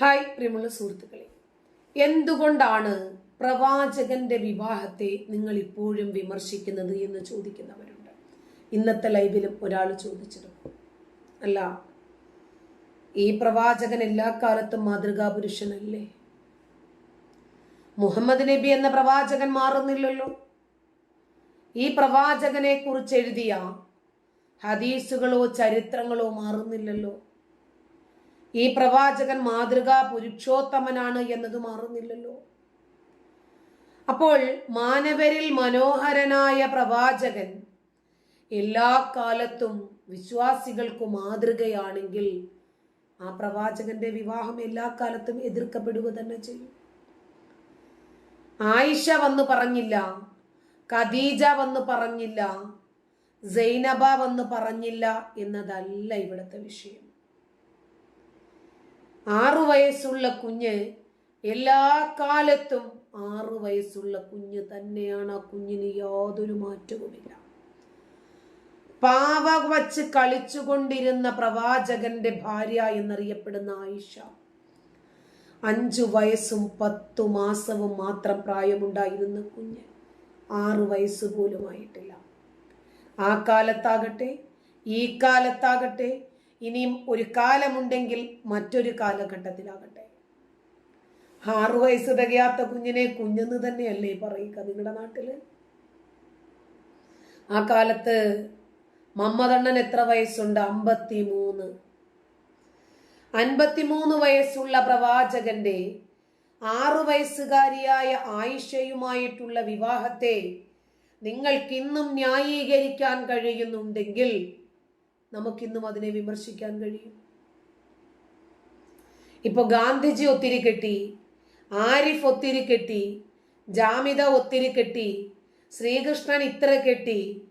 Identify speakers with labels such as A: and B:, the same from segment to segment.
A: Hi പ്രിയമുള്ള സുഹൃത്തുക്കളെ. എന്തുകൊണ്ടാണ് പ്രവാചകന്റെ വിവാഹത്തെ നിങ്ങൾ ഇപ്പോഴും വിമർശിക്കുന്നത് എന്ന് ചോദിക്കുന്നവരുണ്ട്. ഇന്നത്തെ ലൈവിലും ഒരാൾ ചോദിച്ചിരുന്നു അല്ല ഈ പ്രവാചകൻ എല്ലാ കാലത്തും മാതൃകാ പുരുഷനല്ലേ മുഹമ്മദ് നബി എന്ന പ്രവാചകൻ മാറുന്നില്ലല്ലോ. ഈ പ്രവാചകനെ കുറിച്ച് എഴുതിയ ഹദീസുകളോ ചരിത്രങ്ങളോ മാറുന്നില്ലല്ലോ. ഈ പ്രവാചകൻ മാതൃകാ പുരുഷോത്തമനാണ് എന്നത് മാറുന്നില്ലല്ലോ അപ്പോൾ മാനവരിൽ മനോഹരനായ പ്രവാചകൻ എല്ലാ കാലത്തും വിശ്വാസികൾക്ക് മാതൃകയാണെങ്കിൽ ആ പ്രവാചകന്റെ വിവാഹം എല്ലാ കാലത്തും എതിർക്കപ്പെടുക തന്നെ ചെയ്യും. ആയിഷ വന്ന് പറഞ്ഞില്ല ഖദീജ വന്ന് പറഞ്ഞില്ല സൈനബ വന്ന് പറഞ്ഞില്ല എന്നതല്ല ഇവിടുത്തെ വിഷയം. ആറു വയസ്സുള്ള കുഞ്ഞ് എല്ലാ കാലത്തും ആറു വയസ്സുള്ള കുഞ്ഞ് തന്നെയാണ് ആ കുഞ്ഞിന് യാതൊരു മാറ്റവുമില്ല. പാവ വച്ച് കളിച്ചുകൊണ്ടിരുന്ന പ്രവാചകന്റെ ഭാര്യ എന്നറിയപ്പെടുന്ന ആയിഷ അഞ്ചു വയസ്സും പത്തു മാസവും മാത്രം പ്രായമുണ്ടായിരുന്ന കുഞ്ഞ് ആറു വയസ്സ് പോലും ആയിട്ടില്ല ആ കാലത്താകട്ടെ ഈ കാലത്താകട്ടെ ഇനിയും ഒരു കാലമുണ്ടെങ്കിൽ മറ്റൊരു കാലഘട്ടത്തിലാകട്ടെ. ആറു വയസ്സ് തികയാത്ത കുഞ്ഞിനെ കുഞ്ഞെന്ന് തന്നെയല്ലേ പറയുക നിങ്ങളുടെ നാട്ടിൽ? ആ കാലത്ത് മമ്മതണ്ണൻ എത്ര വയസ്സുണ്ട്? അമ്പത്തി മൂന്ന് അൻപത്തിമൂന്ന് വയസ്സുള്ള പ്രവാചകന്റെ ആറു വയസ്സുകാരിയായ ആയിഷയുമായിട്ടുള്ള വിവാഹത്തെ നിങ്ങൾക്കിന്നും ന്യായീകരിക്കാൻ കഴിയുന്നുണ്ടെങ്കിൽ നമുക്കിന്നും അതിനെ വിമർശിക്കാൻ കഴിയും. ഇപ്പൊ ഗാന്ധിജി ഒത്തിരി കെട്ടി ആരിഫ് ഒത്തിരി കെട്ടി ജാമിത ഒത്തിരി കെട്ടി ശ്രീകൃഷ്ണൻ ഇത്ര കെട്ടി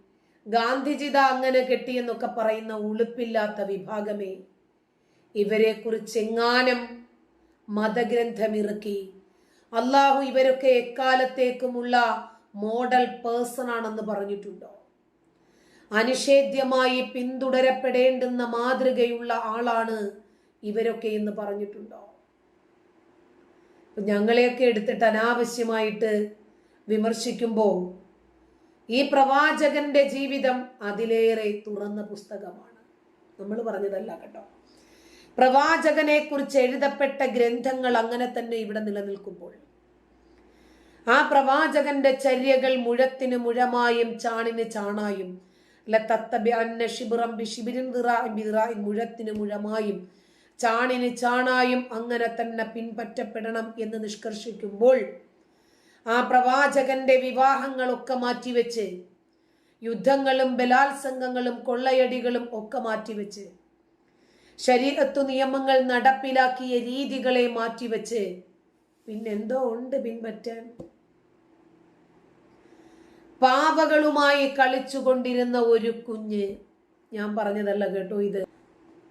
A: ഗാന്ധിജിത അങ്ങനെ കെട്ടി എന്നൊക്കെ പറയുന്ന ഉളുപ്പില്ലാത്ത വിഭാഗമേ. ഇവരെ കുറിച്ച് എങ്ങാനും മതഗ്രന്ഥമിറക്കി. അള്ളാഹു ഇവരൊക്കെ എക്കാലത്തേക്കുമുള്ള മോഡൽ പേഴ്സൺ ആണെന്ന് പറഞ്ഞിട്ടുണ്ടോ? അനിഷേധ്യമായി പിന്തുടരപ്പെടേണ്ടുന്ന മാതൃകയുള്ള ആളാണ് ഇവരൊക്കെ എന്ന് പറഞ്ഞിട്ടുണ്ടോ? ഞങ്ങളെയൊക്കെ എടുത്തിട്ട് അനാവശ്യമായിട്ട് വിമർശിക്കുമ്പോൾ ഈ പ്രവാചകന്റെ ജീവിതം അതിലേറെ തുറന്ന പുസ്തകമാണ്. നമ്മൾ പറഞ്ഞതല്ല കേട്ടോ. പ്രവാചകനെ കുറിച്ച് എഴുതപ്പെട്ട ഗ്രന്ഥങ്ങൾ അങ്ങനെ തന്നെ ഇവിടെ നിലനിൽക്കുമ്പോൾ ആ പ്രവാചകന്റെ ചര്യകൾ മുഴത്തിന് മുഴമായും ചാണിന് ചാണായും മുഴത്തിന് മുഴമായും ചാണിന് ചാണായും അങ്ങനെ തന്നെ പിൻപറ്റപ്പെടണം എന്ന് നിഷ്കർഷിക്കുമ്പോൾ ആ പ്രവാചകന്റെ വിവാഹങ്ങളൊക്കെ മാറ്റിവെച്ച് യുദ്ധങ്ങളും ബലാത്സംഗങ്ങളും കൊള്ളയടികളും ഒക്കെ മാറ്റിവെച്ച് ശരീരത്തു നിയമങ്ങൾ നടപ്പിലാക്കിയ രീതികളെ മാറ്റിവെച്ച് പിന്നെന്തോ ഉണ്ട് പിൻപറ്റാൻ. പാവകളുമായി കളിച്ചുകൊണ്ടിരുന്ന ഒരു കുഞ്ഞ്. ഞാൻ പറഞ്ഞതല്ല കേട്ടോ ഇത്.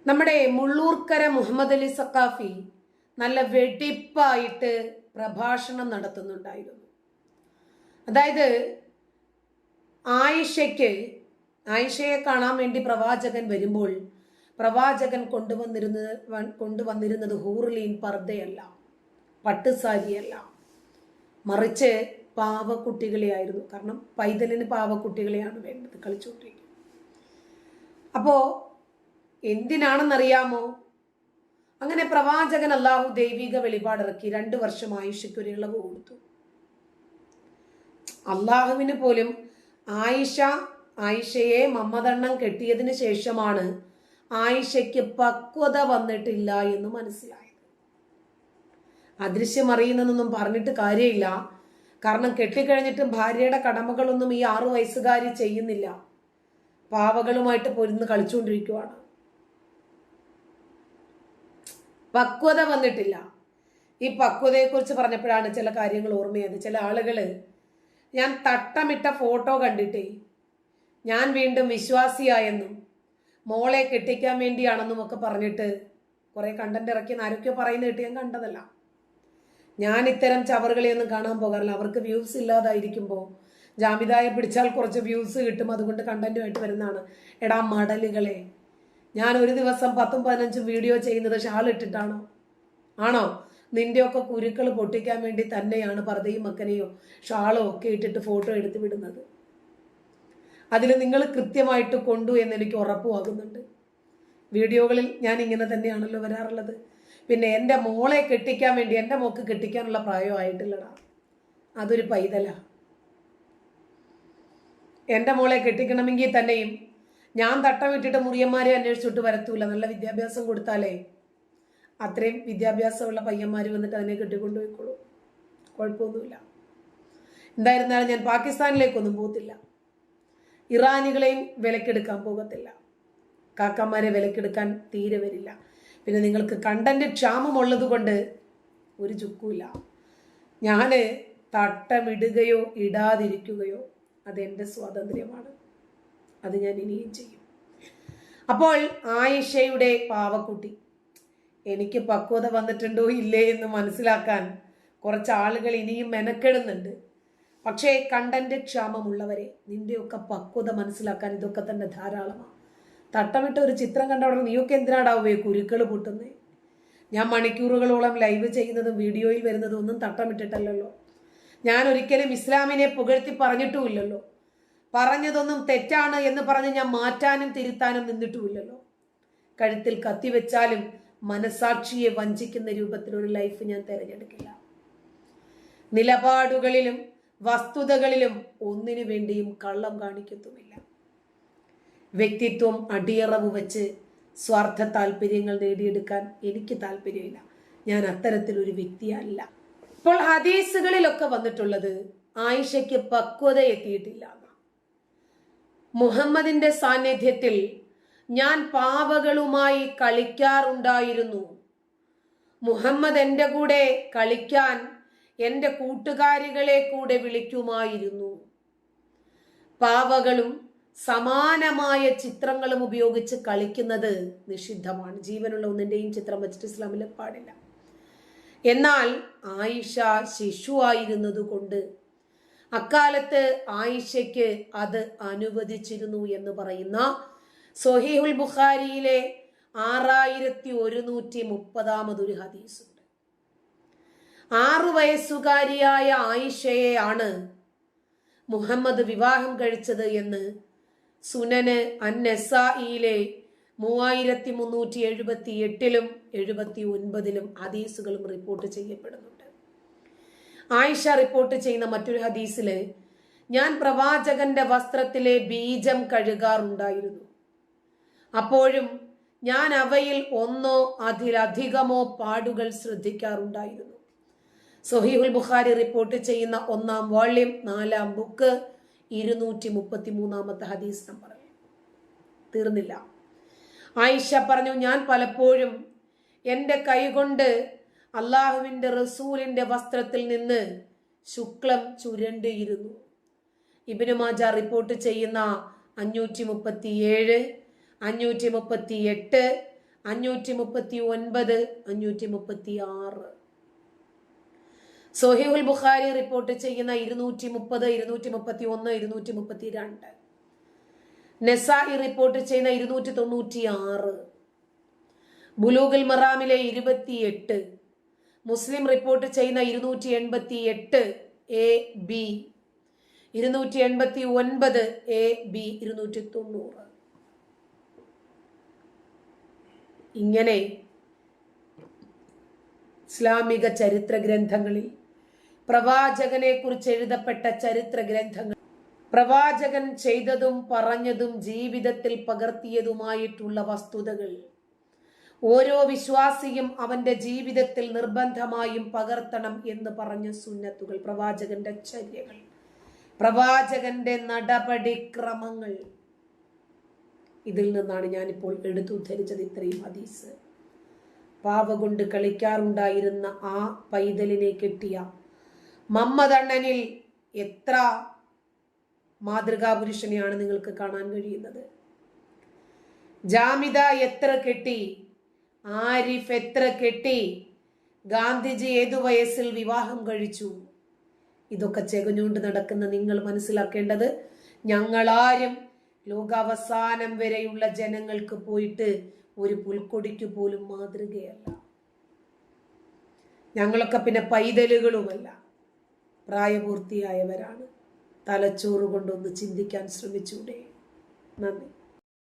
A: നമ്മുടെ മുള്ളൂർക്കര മുഹമ്മദ് അലി സക്കാഫി നല്ല വെടിപ്പായിട്ട് പ്രഭാഷണം നടത്തുന്നുണ്ടായിരുന്നു. അതായത് ആയിഷയ്ക്ക് ആയിഷയെ കാണാൻ വേണ്ടി പ്രവാചകൻ വരുമ്പോൾ പ്രവാചകൻ കൊണ്ടുവന്നിരുന്നത് കൊണ്ടുവന്നിരുന്നത് ഹൂർലീൻ പർദ്ദയല്ല പട്ടുസാരിയല്ല. മറിച്ച് പാവക്കുട്ടികളെയായിരുന്നു. കാരണം പൈതലിന് പാവക്കുട്ടികളെയാണ് വേണ്ടത് കളിച്ചുകൊണ്ടിരിക്കുന്നത്. അപ്പോൾ എന്തിനാണെന്നറിയാമോ? അങ്ങനെ പ്രവാചകൻ അള്ളാഹു ദൈവിക വെളിപാടിറക്കി രണ്ടു വർഷം ആയിഷയ്ക്ക് ഒരു ഇളവ് കൊടുത്തു. അള്ളാഹുവിന് പോലും ആയിഷ ആയിഷയെ മമ്മദണ്ണം കെട്ടിയതിന് ശേഷമാണ് ആയിഷയ്ക്ക് പക്വത വന്നിട്ടില്ല എന്ന് മനസ്സിലായത്. അദൃശ്യം അറിയുന്നതൊന്നും പറഞ്ഞിട്ട് കാര്യമില്ല. കാരണം കെട്ടിക്കഴിഞ്ഞിട്ടും ഭാര്യയുടെ കടമകളൊന്നും ഈ ആറു വയസ്സുകാരി ചെയ്യുന്നില്ല. പാവകളുമായിട്ട് പൊരുന്ന് കളിച്ചുകൊണ്ടിരിക്കുവാണ്. പക്വത വന്നിട്ടില്ല. ഈ പക്വതയെക്കുറിച്ച് പറഞ്ഞപ്പോഴാണ് ചില കാര്യങ്ങൾ ഓർമ്മയത്. ചില ആളുകൾ ഞാൻ തട്ടമിട്ട ഫോട്ടോ കണ്ടിട്ടേ ഞാൻ വീണ്ടും വിശ്വാസിയായെന്നും മോളെ കെട്ടിക്കാൻ വേണ്ടിയാണെന്നും ഒക്കെ പറഞ്ഞിട്ട് കുറേ കണ്ടന്റ് ഇറക്കിയെന്ന് ആരൊക്കെയോ പറയുന്നത് കിട്ടി ഞാൻ കണ്ടതല്ല. ഞാൻ ഇത്തരം ചവറുകളെയൊന്നും കാണാൻ പോകാറില്ല. അവർക്ക് വ്യൂസ് ഇല്ലാതായിരിക്കുമ്പോൾ ജാമിതായെ പിടിച്ചാൽ കുറച്ച് വ്യൂസ് കിട്ടും. അതുകൊണ്ട് കണ്ടന്റുമായിട്ട് വരുന്നതാണ്. എടാ മടലുകളെ ഞാൻ ഒരു ദിവസം പത്തും പതിനഞ്ചും വീഡിയോ ചെയ്യുന്നത് ഷാൾ ഇട്ടിട്ടാണോ? ആണോ? നിന്റെയൊക്കെ കുരുക്കൾ പൊട്ടിക്കാൻ വേണ്ടി തന്നെയാണ് പർദ്ദയും മക്കനെയോ ഷാളോ ഒക്കെ ഇട്ടിട്ട് ഫോട്ടോ എടുത്ത് വിടുന്നത്. അതിൽ നിങ്ങൾ കൃത്യമായിട്ട് കൊണ്ടു എന്നെനിക്ക് ഉറപ്പുമാകുന്നുണ്ട് വീഡിയോകളിൽ ഞാൻ ഇങ്ങനെ തന്നെയാണല്ലോ വരാറുള്ളത്. പിന്നെ എന്റെ മോളെ കെട്ടിക്കാൻ വേണ്ടി എന്റെ മോക്ക് കെട്ടിക്കാനുള്ള പ്രായമായിട്ടില്ലടാ. അതൊരു പൈതല. എന്റെ മോളെ കെട്ടിക്കണമെങ്കിൽ തന്നെയും ഞാൻ തട്ടം വിട്ടിട്ട് മുറിയന്മാരെ അന്വേഷിച്ചിട്ട് വരത്തൂല. നല്ല വിദ്യാഭ്യാസം കൊടുത്താലേ അത്രയും വിദ്യാഭ്യാസമുള്ള പയ്യന്മാർ വന്നിട്ട് അതിനെ കെട്ടിക്കൊണ്ടുപോയിക്കോളൂ കുഴപ്പമൊന്നുമില്ല. എന്തായിരുന്നാലും ഞാൻ പാകിസ്ഥാനിലേക്കൊന്നും പോകത്തില്ല. ഇറാനികളെയും വിലക്കെടുക്കാൻ പോകത്തില്ല. കാക്കന്മാരെ വിലക്കെടുക്കാൻ തീരെ വരില്ല. പിന്നെ നിങ്ങൾക്ക് കണ്ടന്റ് ക്ഷാമമുള്ളത് കൊണ്ട് ഒരു ചുക്കുമില്ല. ഞാൻ തട്ടമിടുകയോ ഇടാതിരിക്കുകയോ അതെന്റെ സ്വാതന്ത്ര്യമാണ്. അത് ഞാൻ ഇനിയും ചെയ്യും. അപ്പോൾ ആയിഷയുടെ പാവക്കുട്ടി. എനിക്ക് പക്വത വന്നിട്ടുണ്ടോ ഇല്ലേ എന്ന് മനസ്സിലാക്കാൻ കുറച്ച് ആളുകൾ ഇനിയും മെനക്കെടുന്നുണ്ട്. പക്ഷേ കണ്ടന്റ് ക്ഷാമമുള്ളവരെ നിന്റെയൊക്കെ പക്വത മനസ്സിലാക്കാൻ ഇതൊക്കെ തന്നെ ധാരാളമാണ്. തട്ടമിട്ട ഒരു ചിത്രം കണ്ട ഉടനെ നീയൊക്കെ എന്തിനാടാവേ കുരുക്കൾ പൊട്ടുന്നേ? ഞാൻ മണിക്കൂറുകളോളം ലൈവ് ചെയ്യുന്നതും വീഡിയോയിൽ വരുന്നതും ഒന്നും തട്ടമിട്ടിട്ടല്ലല്ലോ. ഞാൻ ഒരിക്കലും ഇസ്ലാമിനെ പുകഴ്ത്തി പറഞ്ഞിട്ടുമില്ലല്ലോ. പറഞ്ഞതൊന്നും തെറ്റാണ് എന്ന് പറഞ്ഞ് ഞാൻ മാറ്റാനും തിരുത്താനും നിന്നിട്ടുമില്ലല്ലോ. കഴുത്തിൽ കത്തിവെച്ചാലും മനസാക്ഷിയെ വഞ്ചിക്കുന്ന രൂപത്തിലൊരു ലൈഫ് ഞാൻ തിരഞ്ഞെടുക്കില്ല. നിലപാടുകളിലും വസ്തുതകളിലും ഒന്നിനു വേണ്ടിയും കള്ളം കാണിക്കത്തുമില്ല. വ്യക്തിത്വം അടിയറവ് വെച്ച് സ്വാർത്ഥ താല്പര്യങ്ങൾ നേടിയെടുക്കാൻ എനിക്ക് താല്പര്യമില്ല. ഞാൻ അത്തരത്തിലൊരു വ്യക്തിയല്ല. ഇപ്പോൾ ഹദീസുകളിലൊക്കെ വന്നിട്ടുള്ളത് ആയിഷയ്ക്ക് പക്വത എത്തിയിട്ടില്ല മുഹമ്മദിന്റെ സാന്നിധ്യത്തിൽ ഞാൻ പാവകളുമായി കളിക്കാറുണ്ടായിരുന്നു. മുഹമ്മദ് എന്റെ കൂടെ കളിക്കാൻ എന്റെ കൂട്ടുകാരികളെ കൂടെ വിളിക്കുമായിരുന്നു. പാവകളും സമാനമായ ചിത്രങ്ങളും ഉപയോഗിച്ച് കളിക്കുന്നത് നിഷിദ്ധമാണ്. ജീവനുള്ള ഒന്നിന്റെയും ചിത്രം വെച്ചിട്ട് ഇസ്ലാമിൽ പാടില്ല. എന്നാൽ ആയിഷ ശിശുവായിരുന്നത് കൊണ്ട് അക്കാലത്ത് ആയിഷയ്ക്ക് അത് അനുവദിച്ചിരുന്നു എന്ന് പറയുന്ന സൊഹീഹുൽ ബുഖാരിയിലെ ആറായിരത്തി ഒരുന്നൂറ്റി മുപ്പതാമതൊരു ഹദീസുണ്ട്. ആറു വയസ്സുകാരിയായ ആയിഷയെയാണ് മുഹമ്മദ് വിവാഹം കഴിച്ചത് എന്ന് സുനന് അന്നസായിലെ മൂവായിരത്തി മുന്നൂറ്റി എഴുപത്തി എട്ടിലും എഴുപത്തി ഒൻപതിലും ഹദീസുകളും റിപ്പോർട്ട് ചെയ്യപ്പെടുന്നുണ്ട്. ആയിഷ റിപ്പോർട്ട് ചെയ്യുന്ന മറ്റൊരു ഹദീസിൽ ഞാൻ പ്രവാചകന്റെ വസ്ത്രത്തിലെ ബീജം കഴുകാറുണ്ടായിരുന്നു. അപ്പോഴും ഞാൻ അവയിൽ ഒന്നോ അതിലധികമോ പാടുകൾ ശ്രദ്ധിക്കാറുണ്ടായിരുന്നു. സൊഹീഹുൽ ബുഖാരി റിപ്പോർട്ട് ചെയ്യുന്ന ഒന്നാം വോള്യം നാലാം ബുക്ക് ഇരുന്നൂറ്റി മുപ്പത്തി മൂന്നാമത്തെ ഹദീസ് നമ്പർ തീർന്നില്ല. ആയിഷ പറഞ്ഞു ഞാൻ പലപ്പോഴും എന്റെ കൈകൊണ്ട് അള്ളാഹുവിന്റെ റസൂലിന്റെ വസ്ത്രത്തിൽ നിന്ന് ശുക്ലം ചുരണ്ടിയിരുന്നു. ഇബിനു മാജ റിപ്പോർട്ട് ചെയ്യുന്ന അഞ്ഞൂറ്റി മുപ്പത്തി ഏഴ് അഞ്ഞൂറ്റി മുപ്പത്തി എട്ട് അഞ്ഞൂറ്റി മുപ്പത്തി ഒൻപത് അഞ്ഞൂറ്റി മുപ്പത്തി ആറ് സൊഹീഹുൽ ബുഖാരി റിപ്പോർട്ട് ചെയ്യുന്ന ഇരുന്നൂറ്റി മുപ്പത് ഇരുന്നൂറ്റി മുപ്പത്തി ഒന്ന് ഇരുന്നൂറ്റി മുപ്പത്തി രണ്ട് നെസായി റിപ്പോർട്ട് ചെയ്യുന്ന ഇരുന്നൂറ്റി തൊണ്ണൂറ്റി ആറ് ബുലൂഗുൽ മറാമിലെ ഇരുപത്തിയെട്ട്. മുസ്ലിം റിപ്പോർട്ട് ചെയ്യുന്ന ഇരുന്നൂറ്റി എൺപത്തി എട്ട് എ ബി. ഇരുന്നൂറ്റി എൺപത്തി ഒൻപത് എ ബി ഇരുന്നൂറ്റി തൊണ്ണൂറ് ഇങ്ങനെ ഇസ്ലാമിക ചരിത്ര ഗ്രന്ഥങ്ങളിൽ പ്രവാചകനെ കുറിച്ച് എഴുതപ്പെട്ട ചരിത്ര ഗ്രന്ഥങ്ങൾ പ്രവാചകൻ ചെയ്തതും പറഞ്ഞതും ജീവിതത്തിൽ പകർത്തിയതുമായിട്ടുള്ള വസ്തുതകൾ. ഓരോ വിശ്വാസിയും അവന്റെ ജീവിതത്തിൽ നിർബന്ധമായും പകർത്തണം എന്ന് പറഞ്ഞ സുന്നത്തുകൾ പ്രവാചകന്റെ ചര്യകൾ. പ്രവാചകന്റെ നടപടിക്രമങ്ങൾ. ഇതിൽ നിന്നാണ് ഞാനിപ്പോൾ എടുത്തുദ്ധരിച്ചത് ഇത്രയും ഹദീസ്. പാവ കൊണ്ട് കളിക്കാറുണ്ടായിരുന്ന ആ പൈതലിനെ കെട്ടിയ മമ്മദണ്ണനിൽ എത്ര മാതൃകാ പുരുഷനെയാണ് നിങ്ങൾക്ക് കാണാൻ കഴിയുന്നത്? ജാമിത എത്ര കെട്ടി? ആരിഫ് എത്ര കെട്ടി? ഗാന്ധിജി ഏതു വയസ്സിൽ വിവാഹം കഴിച്ചു? ഇതൊക്കെ ചെകഞ്ഞുകൊണ്ട് നടക്കുന്ന നിങ്ങൾ മനസ്സിലാക്കേണ്ടത് ഞങ്ങളാരും ലോകാവസാനം വരെയുള്ള ജനങ്ങൾക്ക് പോയിട്ട് ഒരു പുൽക്കൊടിക്ക് പോലും മാതൃകയല്ല. ഞങ്ങളൊക്കെ പിന്നെ പൈതലുകളുമല്ല. പ്രായപൂർത്തിയായവരാണ്. തലച്ചോറ് കൊണ്ടൊന്ന് ചിന്തിക്കാൻ ശ്രമിച്ചൂടെ. നന്ദി.